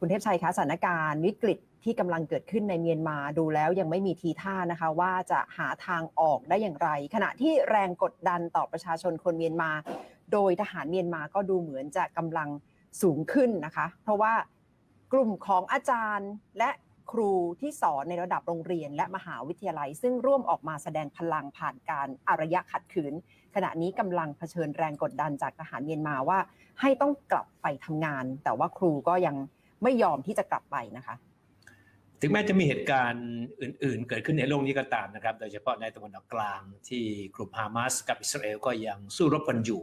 คุณเทพชัยคะสถานการณ์วิกฤตที่กำลังเกิดขึ้นในเมียนมาดูแล้วยังไม่มีทีท่านะคะ ว่าจะหาทางออกได้อย่างไร ขณะที่แรงกดดันต่อประชาชนคนเมียนมา โดยทหารเมียนมาก็ดูเหมือนจะกำลังสูงขึ้นนะคะ เพราะว่ากลุ่มของอาจารย์และครูที่สอนในระดับโรงเรียนและมหาวิทยาลัย ซึ่งร่วมออกมาแสดงพลังผ่านการอารยะขัดขืน ขณะนี้กำลังเผชิญแรงกดดันจากทหารเมียนมาว่า ให้ต้องกลับไปทำงาน แต่ว่าครูก็ยัง ไม่ยอมที่จะกลับไปนะคะ ถึงแม้จะมีเหตุการณ์อื่น ๆ เกิดขึ้นในโลกนี้ก็ตามนะครับ โดยเฉพาะในตะวันออกกลางที่กลุ่มฮามาสกับอิสราเอลก็ยังสู้รบกันอยู่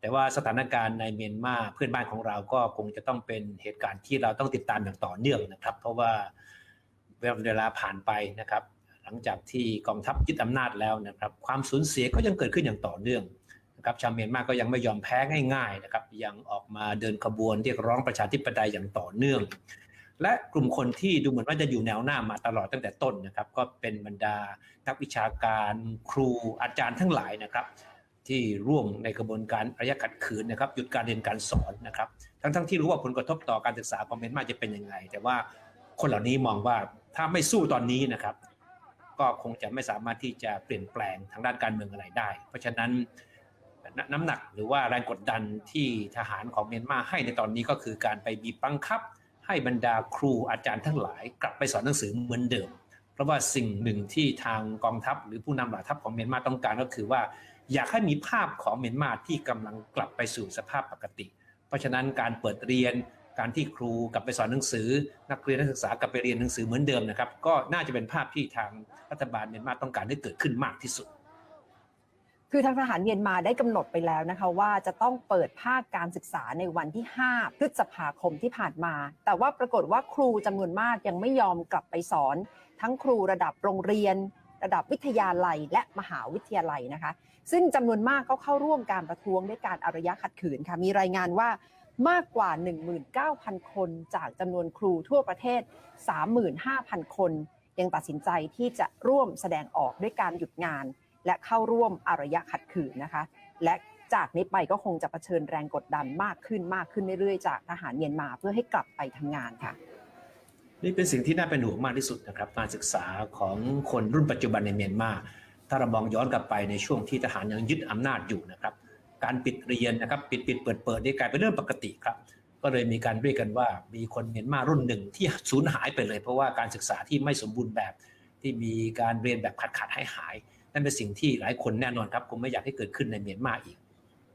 แต่ว่าสถานการณ์ในเมียนมาเพื่อนบ้านของเราก็คงจะต้องเป็นเหตุการณ์ที่เราต้องติดตามอย่างต่อเนื่องนะครับ เพราะว่าเวลาผ่านไปนะครับ หลังจากที่กองทัพยึดอำนาจแล้วนะครับ ความสูญเสียก็ยังเกิดขึ้นอย่างต่อเนื่อง นะครับชาวเมียนมาก็ยังไม่ยอมแพ้ง่ายๆนะครับยังออกมาเดินขบวนเรียกร้องประชาธิปไตยอย่างต่อเนื่อง และกลุ่มคนที่ดูเหมือนว่าจะอยู่แนวหน้ามาตลอดตั้งแต่ต้นนะครับก็เป็นบรรดานักวิชาการครูอาจารย์ทั้งหลายนะครับที่ร่วมในกระบวนการระยะขัดขืนนะครับหยุดการเรียนการสอนนะครับทั้งๆที่รู้ว่าผลกระทบต่อการศึกษาของเมียนมาจะเป็นยังไง แต่ว่าคนเหล่านี้มองว่าถ้าไม่สู้ตอนนี้นะครับ ก็คงจะไม่สามารถที่จะเปลี่ยนแปลงทางด้านการเมืองอะไรได้ เพราะฉะนั้น น้ำหนักหรือว่าแรงกดดันที่ทหารของเมียนมาให้ในตอนนี้ก็คือการไปบีบบังคับ ให้บรรดาครูอาจารย์ทั้งหลาย กลับไปสอนหนังสือเหมือนเดิม เพราะว่าสิ่งหนึ่งที่ทางกองทัพ หรือผู้นำเหล่าทัพของเมียนมาต้องการก็คือว่า อยากให้มีภาพของเมียนมาที่กำลังกลับไปสู่สภาพปกติ เพราะฉะนั้นการเปิดเรียนการที่ครูกลับไปสอนหนังสือ นักเรียนนักศึกษากลับไปเรียนหนังสือเหมือนเดิมนะครับ ก็น่าจะเป็นภาพที่ทางรัฐบาลเมียนมาต้องการให้เกิดขึ้นมากที่สุด คือทางทหารเมียนมาได้กำหนดไปแล้วนะคะว่าจะต้องเปิดภาคการศึกษาในวันที่ 5 พฤษภาคมที่ผ่านมา แต่ว่าปรากฏว่าครูจำนวนมากยังไม่ยอมกลับไปสอน ทั้งครูระดับโรงเรียน ระดับวิทยาลัยและมหาวิทยาลัยนะคะ ซึ่งจำนวนมากก็เข้าร่วมการประท้วงด้วยการอารยะขัดขืนค่ะมีรายงานว่ามากกว่า 19,000 คนจากจำนวนครูทั่วประเทศ 35,000 คน ยังตัดสินใจที่จะร่วมแสดงออกด้วยการหยุดงาน และเข้าร่วมอารยะขัดขืนนะคะ และจากนี้ไปก็คงจะเผชิญแรงกดดันมากขึ้นมากขึ้นเรื่อยๆ จากทหารเมียนมาเพื่อให้กลับไปทำงานค่ะ นี่เป็นสิ่งที่น่าเป็นห่วงมากที่สุดนะครับการศึกษาของคนรุ่นปัจจุบันในเมียนมาถ้าเรามองย้อนกลับไปในช่วงที่ทหารยังยึดอำนาจอยู่นะครับ การปิดเรียนนะครับปิดปิดเปิดเปิดนี่กลายเป็นเรื่องปกติครับ ก็เลยมีการเรียกกันว่ามีคนเมียนมารุ่นหนึ่งที่สูญหายไปเลย เพราะว่าการศึกษาที่ไม่สมบูรณ์แบบที่มีการเรียนแบบขาดขาดหายหาย นั่นเป็นสิ่งที่หลายคนแน่นอนครับคงไม่อยากให้เกิดขึ้นในเมียนมาอีก